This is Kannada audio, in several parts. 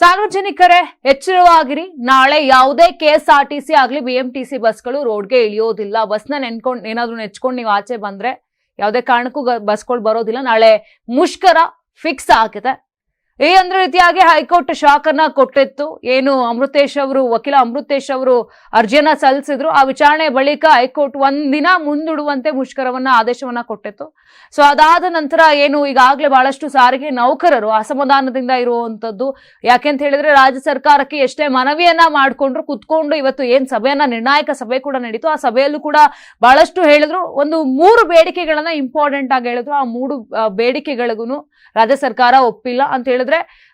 ಸಾರ್ವಜನಿಕರೇ, ಎಚ್ಚರವಾಗಿರಿ. ನಾಳೆ ಯಾವುದೇ K S R T C ಆಗ್ಲಿ ಬಿ ಎಂ ಟಿ ಸಿ ಬಸ್ಗಳು ರೋಡ್ಗೆ ಇಳಿಯೋದಿಲ್ಲ. ಬಸ್ನ ನೆನ್ಕೊಂಡ್, ಏನಾದ್ರು ನೆಚ್ಕೊಂಡು ನೀವು ಆಚೆ ಬಂದ್ರೆ ಯಾವುದೇ ಕಾರಣಕ್ಕೂ ಬಸ್ಗಳು ಬರೋದಿಲ್ಲ. ನಾಳೆ ಮುಷ್ಕರ ಫಿಕ್ಸ್ ಆಗಿದೆ ಈ ಒಂದು ರೀತಿಯಾಗಿ ಹೈಕೋರ್ಟ್ ಶಾಕ್ ಅನ್ನ ಕೊಟ್ಟಿತ್ತು. ಏನು ಅಮೃತೇಶ್ ಅವರು, ವಕೀಲ ಅಮೃತೇಶ್ ಅವರು ಅರ್ಜಿಯನ್ನ ಸಲ್ಲಿಸಿದ್ರು. ಆ ವಿಚಾರಣೆ ಬಳಿಕ ಹೈಕೋರ್ಟ್ ಒಂದಿನ ಮುಂದೂಡುವಂತೆ ಮುಷ್ಕರವನ್ನ, ಆದೇಶವನ್ನ ಕೊಟ್ಟಿತ್ತು. ಸೊ ಅದಾದ ನಂತರ ಏನು ಈಗಾಗಲೇ ಬಹಳಷ್ಟು ಸಾರಿಗೆ ನೌಕರರು ಅಸಮಾಧಾನದಿಂದ ಇರುವಂತದ್ದು. ಯಾಕೆಂತ ಹೇಳಿದ್ರೆ ರಾಜ್ಯ ಸರ್ಕಾರಕ್ಕೆ ಎಷ್ಟೇ ಮನವಿಯನ್ನ ಮಾಡಿಕೊಂಡ್ರು, ಕುತ್ಕೊಂಡು ಇವತ್ತು ಏನ್ ಸಭೆಯನ್ನ, ನಿರ್ಣಾಯಕ ಸಭೆ ಕೂಡ ನಡೀತು. ಆ ಸಭೆಯಲ್ಲೂ ಕೂಡ ಬಹಳಷ್ಟು ಹೇಳಿದ್ರು. ಒಂದು ಮೂರು ಬೇಡಿಕೆಗಳನ್ನ ಇಂಪಾರ್ಟೆಂಟ್ ಆಗಿ ಹೇಳಿದ್ರು. ಆ ಮೂರು ಬೇಡಿಕೆಗಳಿಗೂ ರಾಜ್ಯ ಸರ್ಕಾರ ಒಪ್ಪಿಲ್ಲ ಅಂತ ಹೇಳಿದ್ರೆ.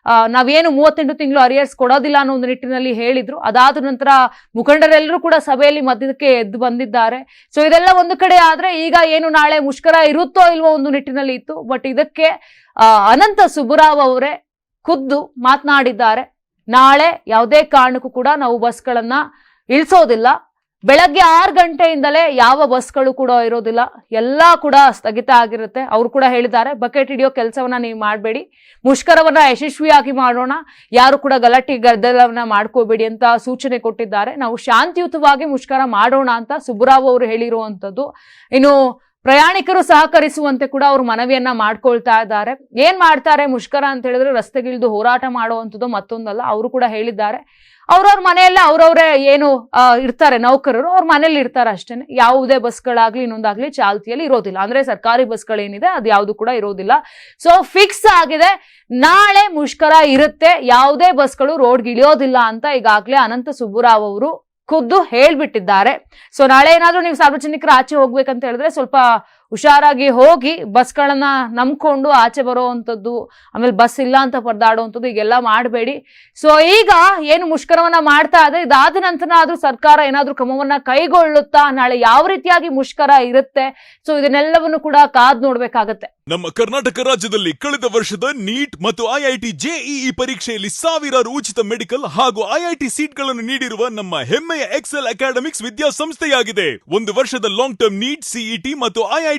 ಆ, ನಾವೇನು ಮೂವತ್ತೆಂಟು ತಿಂಗಳು ಅರಿಯರ್ಸ್ ಕೊಡೋದಿಲ್ಲ ಅನ್ನೋ ಒಂದು ನಿಟ್ಟಿನಲ್ಲಿ ಹೇಳಿದ್ರು. ಅದಾದ ನಂತರ ಮುಖಂಡರೆಲ್ಲರೂ ಕೂಡ ಸಭೆಯಲ್ಲಿ ಮಧ್ಯಕ್ಕೆ ಎದ್ದು ಬಂದಿದ್ದಾರೆ. ಸೊ ಇದೆಲ್ಲ ಒಂದು ಕಡೆ ಆದ್ರೆ ಈಗ ಏನು ನಾಳೆ ಮುಷ್ಕರ ಇರುತ್ತೋ ಇಲ್ವೋ ಒಂದು ನಿಟ್ಟಿನಲ್ಲಿ ಇತ್ತು. ಬಟ್ ಇದಕ್ಕೆ ಅನಂತ ಸುಬ್ಬುರಾವ್ ಅವರೇ ಖುದ್ದು ಮಾತನಾಡಿದ್ದಾರೆ. ನಾಳೆ ಯಾವುದೇ ಕಾರಣಕ್ಕೂ ಕೂಡ ನಾವು ಬಸ್ಗಳನ್ನ ಇಳಿಸೋದಿಲ್ಲ. ಬೆಳಗ್ಗೆ ಆರು ಗಂಟೆಯಿಂದಲೇ ಯಾವ ಬಸ್ಗಳು ಕೂಡ ಇರೋದಿಲ್ಲ. ಎಲ್ಲ ಕೂಡ ಸ್ಥಗಿತ ಆಗಿರುತ್ತೆ. ಅವರು ಕೂಡ ಹೇಳಿದ್ದಾರೆ, ಬಕೆಟ್ ಹಿಡಿಯೋ ಕೆಲಸವನ್ನ ನೀವು ಮಾಡಬೇಡಿ. ಮುಷ್ಕರವನ್ನ ಯಶಸ್ವಿಯಾಗಿ ಮಾಡೋಣ. ಯಾರು ಕೂಡ ಗಲಾಟೆ ಗದ್ದಲವನ್ನ ಮಾಡ್ಕೋಬೇಡಿ ಅಂತ ಸೂಚನೆ ಕೊಟ್ಟಿದ್ದಾರೆ. ನಾವು ಶಾಂತಿಯುತವಾಗಿ ಮುಷ್ಕರ ಮಾಡೋಣ ಅಂತ ಸುಬ್ಬರಾವ್ ಅವರು ಹೇಳಿರುವಂಥದ್ದು. ಇನ್ನು ಪ್ರಯಾಣಿಕರು ಸಹಕರಿಸುವಂತೆ ಕೂಡ ಅವರು ಮನವಿಯನ್ನ ಮಾಡ್ಕೊಳ್ತಾ ಇದ್ದಾರೆ. ಏನ್ ಮಾಡ್ತಾರೆ? ಮುಷ್ಕರ ಅಂತ ಹೇಳಿದ್ರೆ ರಸ್ತೆಗಿಳಿದು ಹೋರಾಟ ಮಾಡುವಂಥದ್ದು ಮತ್ತೊಂದಲ್ಲ. ಅವರು ಕೂಡ ಹೇಳಿದ್ದಾರೆ. ಅವ್ರವ್ರ ಮನೆಯಲ್ಲೇ ಅವ್ರವ್ರೇ ಏನು ಇರ್ತಾರೆ ನೌಕರರು. ಅವ್ರ ಮನೇಲಿ ಇರ್ತಾರೆ ಅಷ್ಟೇನೆ. ಯಾವುದೇ ಬಸ್ಗಳಾಗ್ಲಿ ಇನ್ನೊಂದಾಗ್ಲಿ ಚಾಲ್ತಿಯಲ್ಲಿ ಇರೋದಿಲ್ಲ. ಅಂದ್ರೆ ಸರ್ಕಾರಿ ಬಸ್ಗಳೇನಿದೆ, ಅದು ಯಾವುದು ಕೂಡ ಇರೋದಿಲ್ಲ. ಸೊ ಫಿಕ್ಸ್ ಆಗಿದೆ. ನಾಳೆ ಮುಷ್ಕರ ಇರುತ್ತೆ. ಯಾವುದೇ ಬಸ್ಗಳು ರೋಡ್ಗೆ ಇಳಿಯೋದಿಲ್ಲ ಅಂತ ಈಗಾಗಲೇ ಅನಂತ ಸುಬ್ಬುರಾವ್ ಅವರು ಖುದ್ದು ಹೇಳ್ಬಿಟ್ಟಿದ್ದಾರೆ. ಸೊ ನಾಳೆ ಏನಾದ್ರೂ ನೀವು ಸಾರ್ವಜನಿಕರ ಆಚೆ ಹೋಗ್ಬೇಕಂತ ಹೇಳಿದ್ರೆ ಸ್ವಲ್ಪ ಹುಷಾರಾಗಿ ಹೋಗಿ ಬಸ್ಗಳನ್ನ ನಂಬ್ಕೊಂಡು ಆಚೆ ಬರೋವಂಥದ್ದು, ಆಮೇಲೆ ಬಸ್ ಇಲ್ಲ ಅಂತ ಪರದಾಡುವಂಥದ್ದು ಈಗೆಲ್ಲ ಮಾಡಬೇಡಿ. ಸೊ ಈಗ ಏನು ಮುಷ್ಕರವನ್ನ ಮಾಡ್ತಾ ಇದೆ, ಇದಾದ ನಂತರ ಆದ್ರೂ ಸರ್ಕಾರ ಏನಾದ್ರೂ ಕ್ರಮವನ್ನ ಕೈಗೊಳ್ಳುತ್ತಾ, ನಾಳೆ ಯಾವ ರೀತಿಯಾಗಿ ಮುಷ್ಕರ ಇರುತ್ತೆ? ಸೊ ಇದನ್ನೆಲ್ಲವನ್ನು ಕೂಡ ಕಾದ್ ನೋಡ್ಬೇಕಾಗತ್ತೆ. ನಮ್ಮ ಕರ್ನಾಟಕ ರಾಜ್ಯದಲ್ಲಿ ಕಳೆದ ವರ್ಷದ ನೀಟ್ ಮತ್ತು ಐಐಟಿ ಜೆಇಇ ಪರೀಕ್ಷೆಯಲ್ಲಿ ಸಾವಿರಾರು ಉಚಿತ ಮೆಡಿಕಲ್ ಹಾಗೂ ಐಐಟಿ ಸೀಟ್ಗಳನ್ನು ನೀಡಿರುವ ನಮ್ಮ ಹೆಮ್ಮೆಯ ಎಕ್ಸೆಲ್ ಅಕಾಡೆಮಿಕ್ಸ್ ವಿದ್ಯಾಸಂಸ್ಥೆಯಾಗಿದೆ. ಒಂದು ವರ್ಷದ ಲಾಂಗ್ ಟರ್ಮ್ ನೀಟ್ ಸಿಇಟಿ ಮತ್ತು ಐಐಟಿ